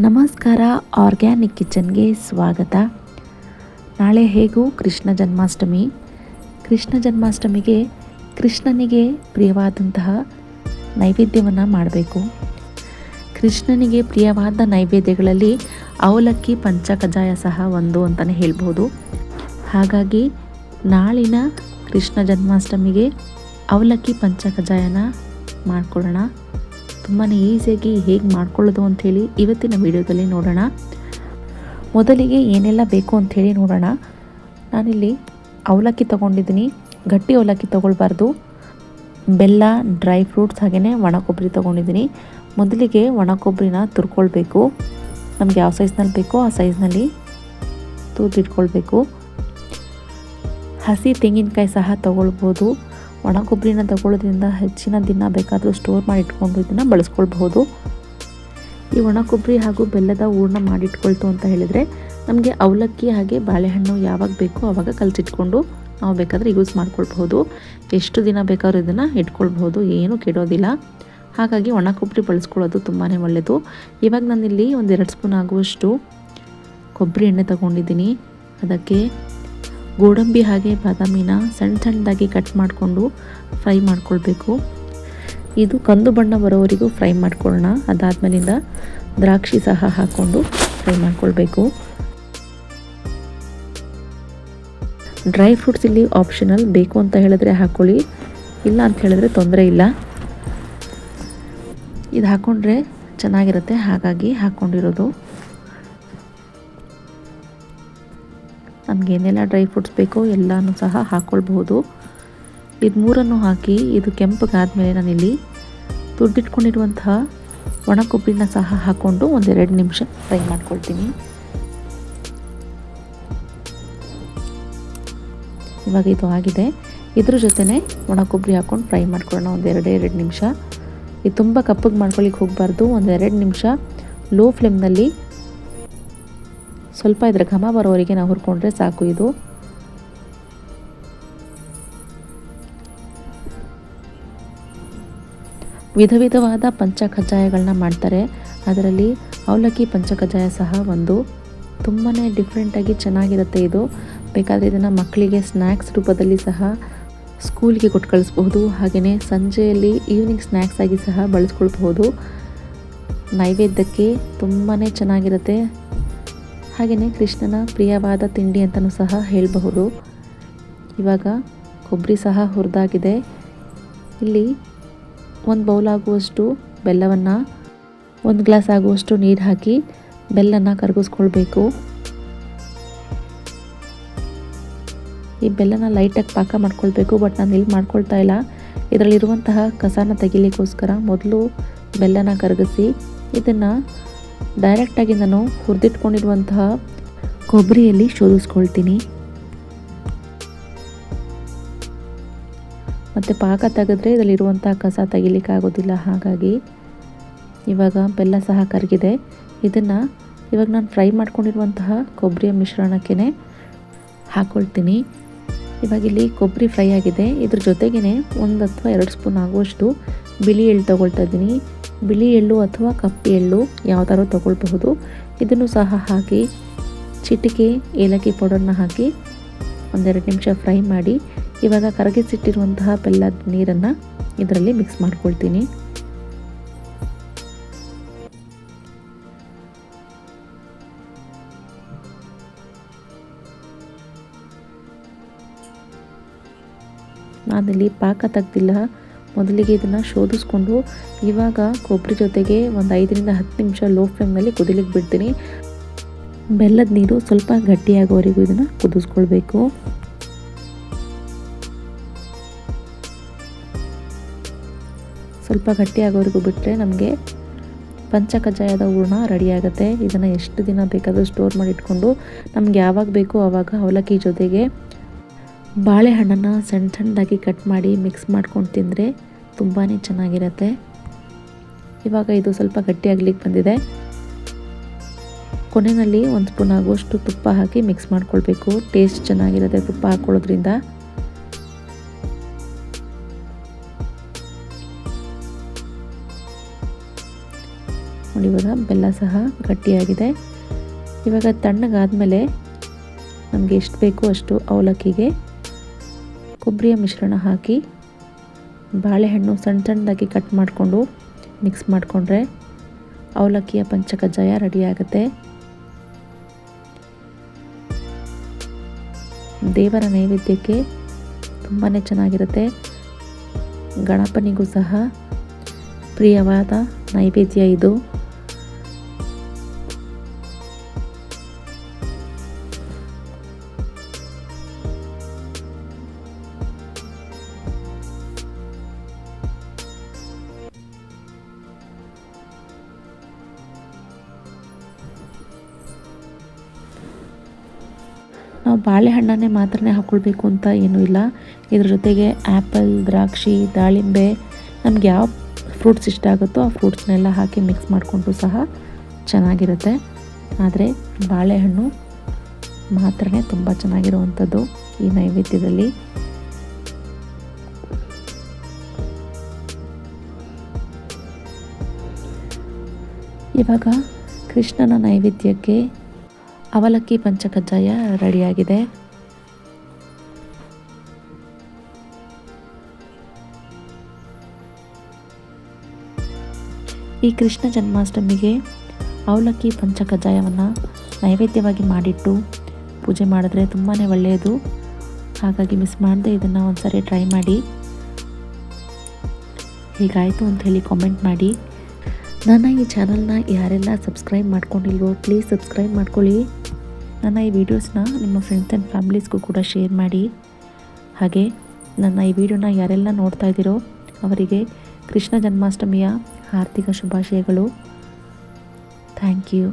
ನಮಸ್ಕಾರ, ಆರ್ಗ್ಯಾನಿಕ್ ಕಿಚನ್ಗೆ ಸ್ವಾಗತ. ನಾಳೆ ಹೇಗೂ ಕೃಷ್ಣ ಜನ್ಮಾಷ್ಟಮಿ? ಕೃಷ್ಣ ಜನ್ಮಾಷ್ಟಮಿಗೆ ಕೃಷ್ಣನಿಗೆ ಪ್ರಿಯವಾದಂತಹ ನೈವೇದ್ಯವನ್ನು ಮಾಡಬೇಕು. ಕೃಷ್ಣನಿಗೆ ಪ್ರಿಯವಾದ ನೈವೇದ್ಯಗಳಲ್ಲಿ ಅವಲಕ್ಕಿ, ಪಂಚಕಜಾಯ ಸಹ ಒಂದು ಅಂತಲೇ ಹೇಳ್ಬೋದು. ಹಾಗಾಗಿ ನಾಳಿನ ಕೃಷ್ಣ ಜನ್ಮಾಷ್ಟಮಿಗೆ ಅವಲಕ್ಕಿ, ಪಂಚಕಜಾಯನ ಮಾಡ್ಕೊಳ್ಳೋಣ. ತುಂಬಾ ಈಸಿಯಾಗಿ ಹೇಗೆ ಮಾಡ್ಕೊಳ್ಳೋದು ಅಂಥೇಳಿ ಇವತ್ತಿನ ವಿಡಿಯೋದಲ್ಲಿ ನೋಡೋಣ. ಮೊದಲಿಗೆ ಏನೆಲ್ಲ ಬೇಕು ಅಂಥೇಳಿ ನೋಡೋಣ. ನಾನಿಲ್ಲಿ ಅವಲಕ್ಕಿ ತೊಗೊಂಡಿದ್ದೀನಿ. ಗಟ್ಟಿ ಅವಲಕ್ಕಿ ತೊಗೊಳ್ಬಾರ್ದು. ಬೆಲ್ಲ, ಡ್ರೈ ಫ್ರೂಟ್ಸ್ ಹಾಗೆಯೇ ಒಣ ಕೊಬ್ಬರಿ ತೊಗೊಂಡಿದ್ದೀನಿ. ಮೊದಲಿಗೆ ಒಣ ಕೊಬ್ಬರಿನ ತುರ್ಕೊಳ್ಬೇಕು. ನಮ್ಗೆ ಯಾವ ಸೈಜ್ನಲ್ಲಿ ಬೇಕೋ ಆ ಸೈಜ್ನಲ್ಲಿ ತೂತಿಟ್ಕೊಳ್ಬೇಕು ಹಸಿ ತೆಂಗಿನಕಾಯಿ ಸಹ ತೊಗೊಳ್ಬೋದು. ಒಣ ಕೊಬ್ಬರಿನ ತಗೊಳ್ಳೋದ್ರಿಂದ ಹೆಚ್ಚಿನ ದಿನ ಬೇಕಾದರೂ ಸ್ಟೋರ್ ಮಾಡಿ ಇಟ್ಕೊಂಡು ಇದನ್ನು ಬಳಸ್ಕೊಳ್ಬಹುದು. ಈ ಒಣ ಕೊಬ್ಬರಿ ಹಾಗೂ ಬೆಲ್ಲದ ಹೂರ್ಣ ಮಾಡಿಟ್ಕೊಳ್ತು ಅಂತ ಹೇಳಿದರೆ ನಮಗೆ ಅವಲಕ್ಕಿ ಹಾಗೆ ಬಾಳೆಹಣ್ಣು ಯಾವಾಗ ಬೇಕೋ ಆವಾಗ ಕಲಸಿಟ್ಕೊಂಡು ನಾವು ಬೇಕಾದರೆ ಯೂಸ್ ಮಾಡ್ಕೊಳ್ಬಹುದು. ಎಷ್ಟು ದಿನ ಬೇಕಾದ್ರೂ ಇದನ್ನು ಇಟ್ಕೊಳ್ಬಹುದು, ಏನೂ ಕೆಡೋದಿಲ್ಲ. ಹಾಗಾಗಿ ಒಣ ಕೊಬ್ಬರಿ ಬಳಸ್ಕೊಳ್ಳೋದು ತುಂಬಾ ಒಳ್ಳೆಯದು ಇವಾಗ ನಾನಿಲ್ಲಿ ಒಂದು ಎರಡು ಸ್ಪೂನ್ ಆಗುವಷ್ಟು ಕೊಬ್ಬರಿ ಎಣ್ಣೆ ತಗೊಂಡಿದ್ದೀನಿ. ಅದಕ್ಕೆ ಗೋಡಂಬಿ ಹಾಗೆ ಬಾದಾಮಿನ ಸಣ್ಣ ಸಣ್ಣದಾಗಿ ಕಟ್ ಮಾಡಿಕೊಂಡು ಫ್ರೈ ಮಾಡ್ಕೊಳ್ಬೇಕು. ಇದು ಕಂದು ಬಣ್ಣ ಬರೋವರೆಗೂ ಫ್ರೈ ಮಾಡ್ಕೊಳ್ಳೋಣ. ಅದಾದಮೇಲಿಂದ ದ್ರಾಕ್ಷಿ ಸಹ ಹಾಕ್ಕೊಂಡು ಫ್ರೈ ಮಾಡ್ಕೊಳ್ಬೇಕು. ಡ್ರೈ ಫ್ರೂಟ್ಸ್ ಇಲ್ಲಿ ಆಪ್ಷನಲ್. ಬೇಕು ಅಂತ ಹೇಳಿದ್ರೆ ಹಾಕ್ಕೊಳ್ಳಿ. ಇಲ್ಲ ಅಂತ ಹೇಳಿದ್ರೆ ತೊಂದರೆ ಇಲ್ಲ. ಇದು ಹಾಕ್ಕೊಂಡ್ರೆ ಚೆನ್ನಾಗಿರುತ್ತೆ. ಹಾಗಾಗಿ ಹಾಕ್ಕೊಂಡಿರೋದು ನಮಗೇನೆಲ್ಲ ಡ್ರೈ ಫ್ರೂಟ್ಸ್ ಬೇಕೋ ಎಲ್ಲನೂ ಸಹ ಹಾಕ್ಕೊಳ್ಬಹುದು ಇದು ಮೂರನ್ನು ಹಾಕಿ ಇದು ಕೆಂಪಗಾದಮೇಲೆ ನಾನಿಲ್ಲಿ ತುಡ್ಡಿಟ್ಕೊಂಡಿರುವಂತಹ ಒಣ ಕೊಬ್ಬರಿನ ಸಹ ಹಾಕ್ಕೊಂಡು ಒಂದೆರಡು ನಿಮಿಷ ಫ್ರೈ ಮಾಡ್ಕೊಳ್ತೀನಿ. ಇವಾಗ ಇದು ಆಗಿದೆ. ಇದ್ರ ಜೊತೆನೇ ಒಣ ಕೊಬ್ಬರಿ ಹಾಕ್ಕೊಂಡು ಫ್ರೈ ಮಾಡ್ಕೊಳ್ಳೋಣ ಒಂದೆರಡು ಎರಡು ನಿಮಿಷ. ಇದು ತುಂಬ ಕಪ್ಪಗೆ ಮಾಡ್ಕೊಳ್ಳಿಕ್ಕೆ ಹೋಗಬಾರ್ದು. ಒಂದೆರಡು ನಿಮಿಷ ಲೋ ಫ್ಲೇಮ್ನಲ್ಲಿ ಸ್ವಲ್ಪ ಇದರ ಘಮ ಬರೋವರೆಗೆ ನಾವು ಹುರ್ಕೊಂಡ್ರೆ ಸಾಕು ಇದು. ವಿಧ ವಿಧವಾದ ಪಂಚ ಕಜ್ಜಾಯಗಳನ್ನ ಮಾಡ್ತಾರೆ. ಅದರಲ್ಲಿ ಅವಲಕ್ಕಿ ಪಂಚ ಕಜ್ಜಾಯ ಸಹ ಒಂದು. ತುಂಬಾ ಡಿಫ್ರೆಂಟಾಗಿ ಚೆನ್ನಾಗಿರುತ್ತೆ ಇದು. ಬೇಕಾದರೆ ಇದನ್ನು ಮಕ್ಕಳಿಗೆ ಸ್ನ್ಯಾಕ್ಸ್ ರೂಪದಲ್ಲಿ ಸಹ ಸ್ಕೂಲ್ಗೆ ಕೊಟ್ಟು ಕಳಿಸ್ಬಹುದು. ಹಾಗೆಯೇ ಸಂಜೆಯಲ್ಲಿ ಈವ್ನಿಂಗ್ ಸ್ನ್ಯಾಕ್ಸ್ ಆಗಿ ಸಹ ಬಳಸ್ಕೊಳ್ಬಹುದು. ನೈವೇದ್ಯಕ್ಕೆ ತುಂಬಾ ಚೆನ್ನಾಗಿರುತ್ತೆ. ಹಾಗೆಯೇ ಕೃಷ್ಣನ ಪ್ರಿಯವಾದ ತಿಂಡಿ ಅಂತಲೂ ಸಹ ಹೇಳಬಹುದು. ಇವಾಗ ಕೊಬ್ಬರಿ ಸಹ ಹುರಿದಾಗಿದೆ. ಇಲ್ಲಿ ಒಂದು ಬೌಲ್ ಆಗುವಷ್ಟು ಬೆಲ್ಲವನ್ನು, ಒಂದು ಗ್ಲಾಸ್ ಆಗುವಷ್ಟು ನೀರು ಹಾಕಿ ಬೆಲ್ಲನ ಕರಗಿಸ್ಕೊಳ್ಬೇಕು. ಈ ಬೆಲ್ಲನ ಲೈಟಾಗಿ ಪಾಕ ಮಾಡ್ಕೊಳ್ಬೇಕು ಬಟ್ ನಾನು ಇಲ್ಲಿ ಮಾಡ್ಕೊಳ್ತಾ ಇಲ್ಲ. ಇದರಲ್ಲಿರುವಂತಹ ಕಸನ ತೆಗಿಲಿಕ್ಕೋಸ್ಕರ ಮೊದಲು ಬೆಲ್ಲನ ಕರಗಿಸಿ, ಇದನ್ನು ಡೈರೆಕ್ಟಾಗಿ ನಾನು ಹುರಿದಿಟ್ಕೊಂಡಿರುವಂತಹ ಕೊಬ್ಬರಿಯಲ್ಲಿ ಶೋಧಿಸ್ಕೊಳ್ತೀನಿ. ಮತ್ತು ಪಾಕ ತೆಗೆದ್ರೆ ಇದರಲ್ಲಿರುವಂಥ ಕಸ ತೆಗಿಲಿಕ್ಕಾಗೋದಿಲ್ಲ ಹಾಗಾಗಿ ಇವಾಗ ಬೆಲ್ಲ ಸಹ ಕರಗಿದೆ. ಇದನ್ನು ಇವಾಗ ನಾನು ಫ್ರೈ ಮಾಡ್ಕೊಂಡಿರುವಂತಹ ಕೊಬ್ಬರಿಯ ಮಿಶ್ರಣಕ್ಕೆ ಹಾಕ್ಕೊಳ್ತೀನಿ ಇವಾಗ ಇಲ್ಲಿ ಕೊಬ್ಬರಿ ಫ್ರೈ ಆಗಿದೆ. ಇದ್ರ ಜೊತೆಗೇ ಒಂದು ಅಥವಾ ಎರಡು ಸ್ಪೂನ್ ಆಗುವಷ್ಟು ಬಿಳಿ ಎಳ್ಳು ತೊಗೊಳ್ತಾ ಇದ್ದೀನಿ. ಬಿಳಿ ಎಳ್ಳು ಅಥವಾ ಕಪ್ಪು ಎಳ್ಳು ಯಾವ್ದಾದ್ರು ತೊಗೊಳ್ಬಹುದು. ಇದನ್ನು ಸಹ ಹಾಕಿ ಚಿಟಿಕೆ ಏಲಕ್ಕಿ ಪೌಡರ್ನ ಹಾಕಿ ಒಂದೆರಡು ನಿಮಿಷ ಫ್ರೈ ಮಾಡಿ ಇವಾಗ ಕರಗಿಸಿಟ್ಟಿರುವಂತಹ ಬೆಲ್ಲದ ನೀರನ್ನು ಇದರಲ್ಲಿ ಮಿಕ್ಸ್ ಮಾಡ್ಕೊಳ್ತೀನಿ. ನಾನಿಲ್ಲಿ ಪಾಕ ತೆಗ್ದಿಲ್ಲ. ಮೊದಲಿಗೆ ಇದನ್ನು ಶೋಧಿಸ್ಕೊಂಡು ಇವಾಗ ಕೊಬ್ಬರಿ ಜೊತೆಗೆ ಒಂದು ಐದರಿಂದ ಹತ್ತು ನಿಮಿಷ ಲೋ ಫ್ಲೇಮ್ನಲ್ಲಿ ಕುದಿಲಿಕ್ಕೆ ಬಿಡ್ತೀನಿ. ಬೆಲ್ಲದ ನೀರು ಸ್ವಲ್ಪ ಗಟ್ಟಿಯಾಗೋವರೆಗೂ ಇದನ್ನು ಕುದಿಸ್ಕೊಳ್ಬೇಕು. ಸ್ವಲ್ಪ ಗಟ್ಟಿಯಾಗೋವರೆಗೂ ಬಿಟ್ಟರೆ ನಮಗೆ ಪಂಚಕಜ್ಜಾಯದ ಹೂರ್ಣ ರೆಡಿಯಾಗುತ್ತೆ ಇದನ್ನು ಎಷ್ಟು ದಿನ ಬೇಕಾದರೂ ಸ್ಟೋರ್ ಮಾಡಿ ಇಟ್ಕೊಂಡು ನಮ್ಗೆ ಯಾವಾಗ ಬೇಕೋ ಆವಾಗ ಅವಲಕ್ಕಿ ಜೊತೆಗೆ ಬಾಳೆಹಣ್ಣನ್ನು ಸಣ್ಣ ಸಣ್ಣದಾಗಿ ಕಟ್ ಮಾಡಿ ಮಿಕ್ಸ್ ಮಾಡ್ಕೊಂಡು ತಿಂದರೆ ತುಂಬಾ ಚೆನ್ನಾಗಿರುತ್ತೆ. ಇವಾಗ ಇದು ಸ್ವಲ್ಪ ಗಟ್ಟಿಯಾಗ್ಲಿಕ್ಕೆ ಬಂದಿದೆ. ಕೊನೆಯಲ್ಲಿ ಒಂದು ಸ್ಪೂನ್ ಆಗುವಷ್ಟು ತುಪ್ಪ ಹಾಕಿ ಮಿಕ್ಸ್ ಮಾಡ್ಕೊಳ್ಬೇಕು. ಟೇಸ್ಟ್ ಚೆನ್ನಾಗಿರುತ್ತೆ ತುಪ್ಪ ಹಾಕ್ಕೊಳ್ಳೋದ್ರಿಂದ ನೋಡಿ, ಇವಾಗ ಬೆಲ್ಲ ಸಹ ಗಟ್ಟಿಯಾಗಿದೆ. ಇವಾಗ ತಣ್ಣಗಾದಮೇಲೆ ನಮಗೆ ಎಷ್ಟು ಬೇಕೋ ಅಷ್ಟು ಅವಲಕ್ಕಿಗೆ ಕೊಬ್ಬರಿಯ ಮಿಶ್ರಣ ಹಾಕಿ ಬಾಳೆಹಣ್ಣು ಸಣ್ಣ ಸಣ್ಣದಾಗಿ ಕಟ್ ಮಾಡಿಕೊಂಡು ಮಿಕ್ಸ್ ಮಾಡಿಕೊಂಡ್ರೆ ಅವಲಕ್ಕಿಯ ಪಂಚಕಜ್ಜಾಯ ರೆಡಿಯಾಗುತ್ತೆ ದೇವರ ನೈವೇದ್ಯಕ್ಕೆ ತುಂಬಾ ಚೆನ್ನಾಗಿರುತ್ತೆ. ಗಣಪನಿಗೂ ಸಹ ಪ್ರಿಯವಾದ ನೈವೇದ್ಯ ಇದು. ನಾವು ಬಾಳೆಹಣ್ಣನ್ನೇ ಮಾತ್ರನೇ ಹಾಕ್ಕೊಳ್ಬೇಕು ಅಂತ ಏನೂ ಇಲ್ಲ. ಇದ್ರ ಜೊತೆಗೆ ಆ್ಯಪಲ್ ದ್ರಾಕ್ಷಿ, ದಾಳಿಂಬೆ ನಮ್ಗೆ ಯಾವ ಫ್ರೂಟ್ಸ್ ಇಷ್ಟ ಆಗುತ್ತೋ ಆ ಫ್ರೂಟ್ಸ್ನೆಲ್ಲ ಹಾಕಿ ಮಿಕ್ಸ್ ಮಾಡಿಕೊಂಡು ಸಹ ಚೆನ್ನಾಗಿರುತ್ತೆ. ಆದರೆ ಬಾಳೆಹಣ್ಣು ಮಾತ್ರ ತುಂಬ ಚೆನ್ನಾಗಿರುವಂಥದ್ದು ಈ ನೈವೇದ್ಯದಲ್ಲಿ. ಇವಾಗ ಕೃಷ್ಣನ ನೈವೇದ್ಯಕ್ಕೆ ಅವಲಕ್ಕಿ ಪಂಚಕಜ್ಜಾಯ ರೆಡಿಯಾಗಿದೆ. ಈ ಕೃಷ್ಣ ಜನ್ಮಾಷ್ಟಮಿಗೆ ಅವಲಕ್ಕಿ ಪಂಚಕಜ್ಜಾಯವನ್ನು ನೈವೇದ್ಯವಾಗಿ ಮಾಡಿಟ್ಟು ಪೂಜೆ ಮಾಡಿದ್ರೆ ತುಂಬಾ ಒಳ್ಳೆಯದು. ಹಾಗಾಗಿ ಮಿಸ್ ಮಾಡದೆ ಇದನ್ನು ಒಂದ್ಸರಿ ಟ್ರೈ ಮಾಡಿ. ಹೀಗಾಯಿತು ಅಂತ ಹೇಳಿ ಕಾಮೆಂಟ್ ಮಾಡಿ. ನನ್ನ ಈ ಚಾನಲ್ನ ಯಾರೆಲ್ಲ ಸಬ್ಸ್ಕ್ರೈಬ್ ಮಾಡ್ಕೊಂಡಿಲ್ವೋ ಪ್ಲೀಸ್ ಸಬ್ಸ್ಕ್ರೈಬ್ ಮಾಡ್ಕೊಳ್ಳಿ. ನನ್ನ ಈ ವಿಡಿಯೋಸ್ನ ನಿಮ್ಮ ಫ್ರೆಂಡ್ಸ್ ಆ್ಯಂಡ್ ಫ್ಯಾಮಿಲೀಸ್ಗೂ ಕೂಡ ಶೇರ್ ಮಾಡಿ. ಹಾಗೆ ನನ್ನ ಈ ವಿಡಿಯೋನ ಯಾರೆಲ್ಲ ನೋಡ್ತಾ ಇದ್ದೀರೋ, ಅವರಿಗೆ ಕೃಷ್ಣ ಜನ್ಮಾಷ್ಟಮಿಯ ಆರ್ಥಿಕ ಶುಭಾಶಯಗಳು. Thank you